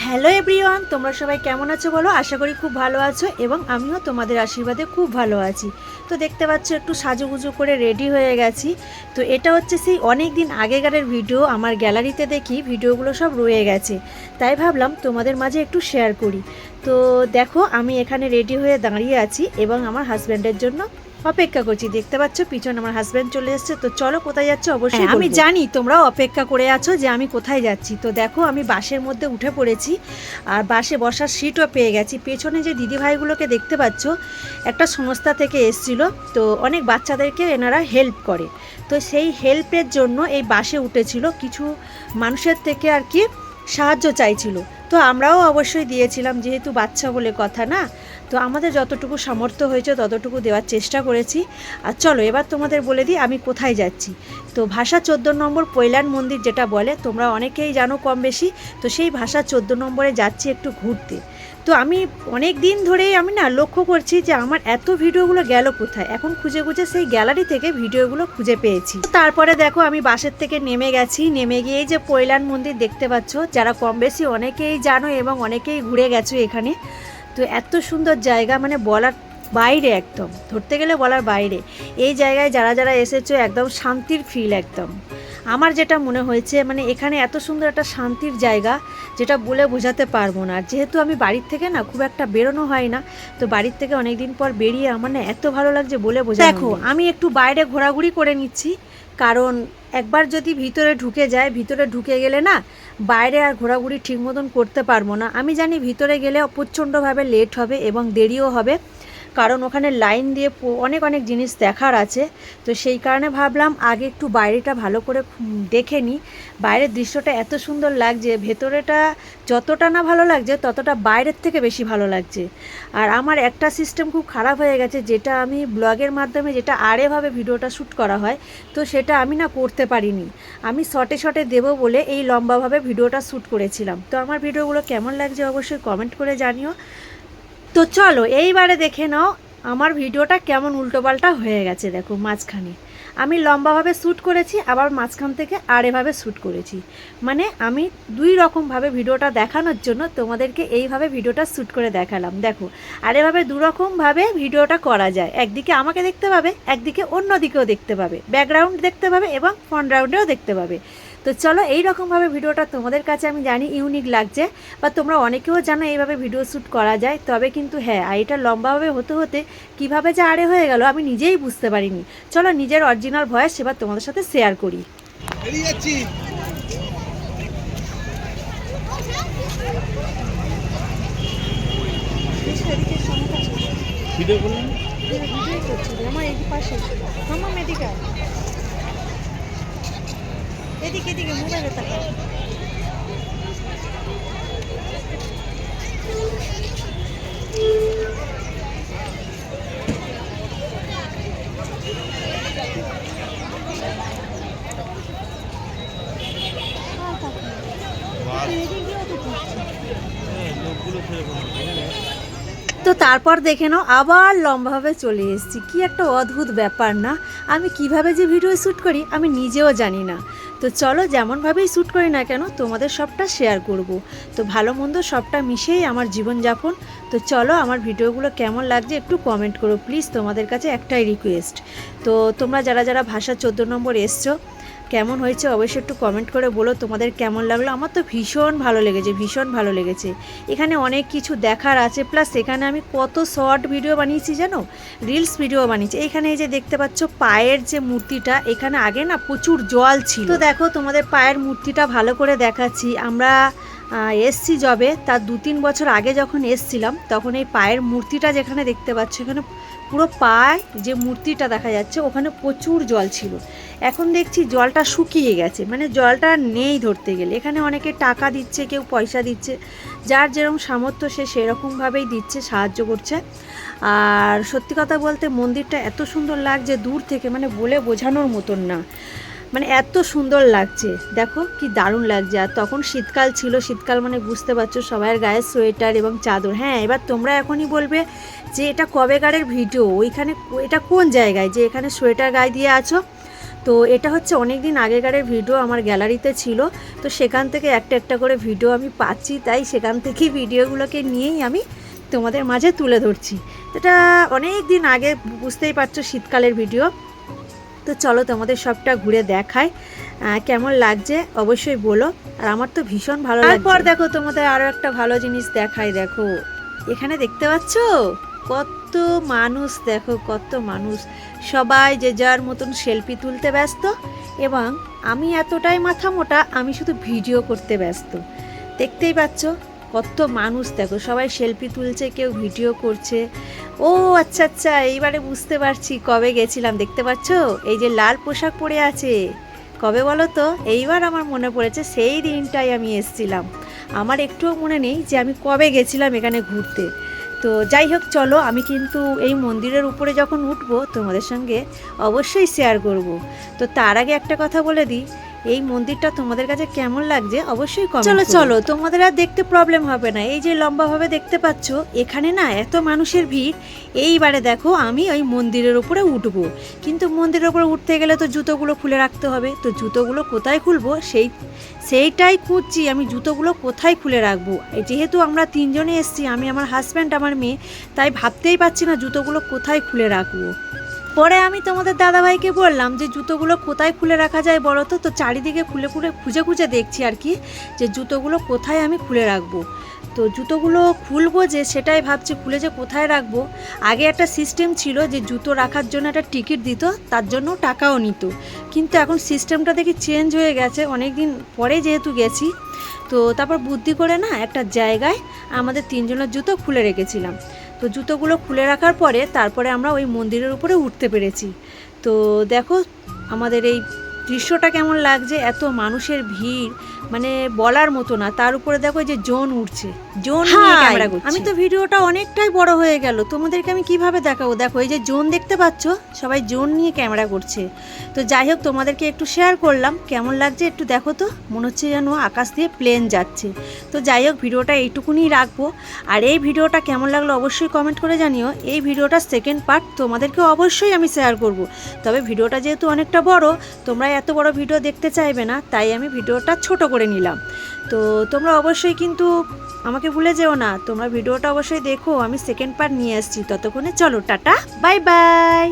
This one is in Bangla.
হ্যালো এভরিওয়ান তোমরা সবাই কেমন আছো বলো? আশা করি খুব ভালো আছো এবং আমিও তোমাদের আশীর্বাদে খুব ভালো আছি। তো দেখতে পাচ্ছ, একটু সাজুগুজু করে রেডি হয়ে গেছি। তো এটা হচ্ছে সেই অনেক দিন আগেকারের ভিডিও আমার গ্যালারিতে দেখি ভিডিওগুলো সব রয়ে গেছে। তাই ভাবলাম তোমাদের মাঝে একটু শেয়ার করি। তো দেখো, আমি এখানে রেডি হয়ে দাঁড়িয়ে আছি এবং আমার হাজব্যান্ডের জন্য অপেক্ষা করছি। দেখতে পাচ্ছ পিছনে আমার হাজব্যান্ড চলে এসেছে। তো চলো কোথায় যাচ্ছে? অবশ্যই হ্যাঁ, আমি জানি তোমরাও অপেক্ষা করে আছো যে আমি কোথায় যাচ্ছি। তো দেখো আমি বাসের মধ্যে উঠে পড়েছি আর বাসে বসার সিটও পেয়ে গেছি। পেছনে যে দিদিভাইগুলোকে দেখতে পাচ্ছ একটা সংস্থা থেকে এসছিল। তো অনেক বাচ্চাদেরকে এনারা হেল্প করে। তো সেই হেল্পের জন্য এই বাসে উঠেছিল। কিছু মানুষের থেকে আর কি সাহায্য চাইছিল। তো আমরাও অবশ্যই দিয়েছিলাম যেহেতু বাচ্চা বলে কথা না। তো আমাদের যতটুকু সামর্থ্য হয়েছে, ততটুকু দেওয়ার চেষ্টা করেছি। আর চলো, এবার তোমাদের বলে দিই আমি কোথায় যাচ্ছি। তো ভাষা চোদ্দ নম্বর পৈলান মন্দির যেটা বলে, তোমরা অনেকেই জানো কম বেশি তো সেই ভাষা চোদ্দ নম্বরে যাচ্ছি একটু ঘুরতে। তো আমি অনেক দিন ধরেই আমি না লক্ষ্য করছি যে আমার এত ভিডিওগুলো গেল কোথায়। এখন খুঁজে খুঁজে সেই গ্যালারি থেকে ভিডিওগুলো খুঁজে পেয়েছি। তারপরে দেখো আমি বাসের থেকে নেমে গেছি। নেমে গিয়ে যে পৈলান মন্দির দেখতে পাচ্ছ, যারা কম বেশি অনেকেই জানো এবং অনেকেই ঘুরে গেছো এখানে। তো এত সুন্দর জায়গা মানে বলার বাইরে একদম ধরতে গেলে বলার বাইরে। এই জায়গায় যারা যারা এসেছ একদম শান্তির ফিল একদম। আমার যেটা মনে হয়েছে মানে এখানে এত সুন্দর একটা শান্তির জায়গা যেটা বলে বোঝাতে পারব না। যেহেতু আমি বাড়ির থেকে না খুব একটা বেরোনো হয় না তো বাড়ির থেকে অনেক দিন পর বেরিয়ে আমার না এত ভালো লাগছে বলে বোঝা দেখো আমি একটু বাইরে ঘোরাঘুরি করে নিচ্ছি কারণ একবার যদি ভিতরে ঢুকে যায় ভিতরে ঢুকে গেলে না বাইরে আর ঘোরাঘুরি ঠিক মতন করতে পারব না। আমি জানি ভিতরে গেলে প্রচণ্ডভাবে লেট হবে এবং দেরিও হবে। কারণ ওখানে লাইন দিয়ে অনেক অনেক জিনিস দেখার আছে। তো সেই কারণে ভাবলাম আগে একটু বাইরেটা ভালো করে দেখে নিই বাইরের দৃশ্যটা এত সুন্দর লাগছে, ভেতরেটা যতটা না ভালো লাগছে, ততটা বাইরের থেকে বেশি ভালো লাগছে। আর আমার একটা সিস্টেম খুব খারাপ হয়ে গেছে, যেটা আমি ব্লগের মাধ্যমে যেটা আরেভাবে ভিডিওটা শ্যুট করা হয়, তো সেটা আমি না করতে পারিনি। আমি শর্টে শর্টে দেবো বলে এই লম্বাভাবে ভিডিওটা শ্যুট করেছিলাম। তো আমার ভিডিওগুলো কেমন লাগছে অবশ্যই কমেন্ট করে জানিও। তো চলো, এইবারে দেখে নাও আমার ভিডিওটা কেমন উল্টোপাল্টা হয়ে গেছে, দেখো মাঝখানে। আমি লম্বাভাবে শ্যুট করেছি, আবার মাঝখান থেকে আর এভাবে শ্যুট করেছি। মানে আমি দুই রকমভাবে ভিডিওটা দেখানোর জন্য তোমাদেরকে এইভাবে ভিডিওটা শ্যুট করে দেখালাম, দেখো। আর এভাবে দুরকমভাবে ভিডিওটা করা যায়। একদিকে আমাকে দেখতে পাবে, একদিকে অন্য দিকেও দেখতে পাবে। ব্যাকগ্রাউন্ড দেখতে পাবে এবং ফ্রন্টগ্রাউন্ডেও দেখতে পাবে। তো চলো এই রকমভাবে ভিডিওটা তোমাদের কাছে আমি জানি ইউনিক লাগছে বা তোমরা অনেকেও জানো এইভাবে ভিডিও শ্যুট করা যায় তবে কিন্তু হ্যাঁ আর এটা লম্বাভাবে হতে হতে কীভাবে যে আড়ে হয়ে গেল আমি নিজেই বুঝতে পারিনি। চলো নিজের অরিজিনাল ভয়েস এবার তোমাদের সাথে শেয়ার করি। ভিডিও করলেন আমার এই পাশে আমার মেডিকেল এদিকে এদিকে তো তারপর দেখে নাও, আবার লম্বাভাবে চলে এসেছি। কি একটা অদ্ভুত ব্যাপার না? আমি কীভাবে যে ভিডিও শ্যুট করি, আমি নিজেও জানি না। তো চলো যেমনভাবেই শ্যুট করি না কেন, তোমাদের সবটা শেয়ার করব। তো ভালো মন্দ সবটা মিশেই আমার জীবনযাপন। তো চলো আমার ভিডিওগুলো কেমন লাগছে একটু কমেন্ট করো প্লিজ তোমাদের কাছে একটাই রিকোয়েস্ট তো তোমরা যারা যারা ভাষা চোদ্দ নম্বর এসছো কেমন হয়েছে অবশ্যই একটু কমেন্ট করে বলো, তোমাদের কেমন লাগল? আমার তো ভীষণ ভালো লেগেছে, ভীষণ ভালো লেগেছে। এখানে অনেক কিছু দেখার আছে প্লাস এখানে আমি কত শর্ট ভিডিও বানিয়েছি জানো? রিলস ভিডিও বানিয়েছি। এখানে এই যে দেখতে পাচ্ছ পায়ের যে মূর্তিটা, এখানে আগে না প্রচুর জল ছিল। তো দেখো তোমাদের পায়ের মূর্তিটা ভালো করে দেখাচ্ছি। আমরা এসছি জবে তার দু তিন বছর আগে যখন এসছিলাম, তখন এই পায়ের মূর্তিটা যেখানে দেখতে পাচ্ছ, এখানে পুরো পায়ে যে মূর্তিটা দেখা যাচ্ছে, ওখানে প্রচুর জল ছিল। এখন দেখছি জলটা শুকিয়ে গেছে মানে জলটা নেই ধরতে গেলে। এখানে অনেকে টাকা দিচ্ছে, কেউ পয়সা দিচ্ছে। যার যেরকম সামর্থ্য, সে সেরকমভাবেই দিচ্ছে, সাহায্য করছে। আর সত্যি কথা বলতে মন্দিরটা এত সুন্দর লাগছে, দূর থেকে মানে বলে বোঝানোর মতন না। মানে এত সুন্দর লাগছে। দেখো কি দারুণ লাগছে। আর তখন শীতকাল ছিল, শীতকাল মানে বুঝতে পারছ, সবার গায়ে সোয়েটার এবং চাদর। হ্যাঁ এবার তোমরা এখনই বলবে যে এটা কবেকারের ভিডিও? ওইখানে এটা কোন জায়গায়? যে এখানে সোয়েটার গায়ে দিয়ে আছো? তো এটা হচ্ছে অনেক দিন আগেকারের ভিডিও আমার গ্যালারিতে ছিল। তো সেখান থেকে একটা একটা করে ভিডিও আমি পাচ্ছি। তাই সেখান থেকেই ভিডিওগুলোকে নিয়েই আমি তোমাদের মাঝে তুলে ধরছি। এটা অনেক দিন আগে, বুঝতেই পারছ, শীতকালের ভিডিও। তো চলো তোমাদের সবটা ঘুরে দেখায় কেমন লাগছে? অবশ্যই বলো। আর আমার তো ভীষণ ভালো তারপর দেখো তোমাদের আরও একটা ভালো জিনিস দেখাই, দেখো। এখানে দেখতে পাচ্ছ? কত মানুষ, দেখো কত মানুষ। সবাই যে যার মতন সেলফি তুলতে ব্যস্ত এবং আমি এতটাই মাথা মোটা, আমি শুধু ভিডিও করতে ব্যস্ত। দেখতেই পাচ্ছ কত মানুষ, দেখো সবাই সেলফি তুলছে, কেউ ভিডিও করছে। ও আচ্ছা আচ্ছা এইবারে বুঝতে পারছি কবে গেছিলাম, দেখতে পাচ্ছ? এই যে লাল পোশাক পরে আছে। কবে বলো তো? এইবার আমার মনে পড়েছে সেই দিনটাই আমি এসছিলাম। আমার একটুও মনে নেই যে আমি কবে গেছিলাম এখানে ঘুরতে। তো যাই হোক, চলো, আমি কিন্তু এই মন্দিরের উপরে যখন উঠবো তোমাদের সঙ্গে অবশ্যই শেয়ার করব। তো তার আগে একটা কথা বলে দিই এই মন্দিরটা তোমাদের কাছে কেমন লাগছে অবশ্যই চলো চলো তোমাদের আর দেখতে প্রবলেম হবে না। এই যে লম্বাভাবে দেখতে পাচ্ছ এখানে না এত মানুষের ভিড়। এইবারে দেখো আমি ওই মন্দিরের উপরে উঠবো। কিন্তু মন্দিরের উপরে উঠতে গেলে তো জুতোগুলো খুলে রাখতে হবে। তো জুতোগুলো কোথায় খুলবো? সেই সেইটাই খুঁজছি আমি জুতোগুলো কোথায় খুলে রাখব? যেহেতু আমরা তিনজনে এসেছি আমি আমার হাজব্যান্ড আমার মেয়ে তাই ভাবতেই পারছি না জুতোগুলো কোথায় খুলে রাখব। পরে আমি তোমাদের দাদাভাইকে বললাম যে জুতোগুলো কোথায় খুলে রাখা যায় বলো তো? তো চারিদিকে খুলে খুলে খুঁজে খুঁজে দেখছি আর কি যে জুতোগুলো কোথায় আমি খুলে রাখব। তো জুতোগুলো খুলবো যে সেটাই ভাবছি খুলে যে কোথায় রাখব। আগে একটা সিস্টেম ছিল যে জুতো রাখার জন্য একটা টিকিট দিত, তার জন্য টাকাও নিত। কিন্তু এখন সিস্টেমটা দেখি চেঞ্জ হয়ে গেছে অনেক দিন পরে যেহেতু গেছি। তো তারপর বুদ্ধি করে না একটা জায়গায় আমাদের তিনজনের জুতো খুলে রেখেছিলাম। তো জুতোগুলো খুলে রাখার পরে তারপরে আমরা ওই মন্দিরের উপরে উঠতে পেরেছি। তো দেখো, আমাদের এই দৃশ্যটা কেমন লাগছে? এত মানুষের ভিড় মানে বলার মতো না। তার উপরে দেখো যে জোন উঠছে জোন ক্যামেরা আমি তো ভিডিওটা অনেকটাই বড় হয়ে গেল। তোমাদেরকে আমি কীভাবে দেখাবো? দেখো এই যে জোন দেখতে পাচ্ছ? সবাই জোন নিয়ে ক্যামেরা করছে তো যাই হোক তোমাদেরকে একটু শেয়ার করলাম। কেমন লাগছে একটু দেখো তো? মনে হচ্ছে যেন আকাশ দিয়ে প্লেন যাচ্ছে। তো যাই হোক ভিডিওটা এইটুকুনি রাখব। আর এই ভিডিওটা কেমন লাগল অবশ্যই কমেন্ট করে জানিও। এই ভিডিওটার সেকেন্ড পার্ট তোমাদেরকে অবশ্যই আমি শেয়ার করব। তবে ভিডিওটা যেহেতু অনেকটা বড় তোমরা এত বড় ভিডিও দেখতে চাইবে না, তাই আমি ভিডিওটা ছোট করে নিলাম। তো তোমরা অবশ্যই কিন্তু আমাকে ভুলে যেও না, তোমরা ভিডিওটা অবশ্যই দেখো, আমি সেকেন্ড পার্ট নিয়ে আসছি। ততক্ষণে চলো, টাটা বাই বাই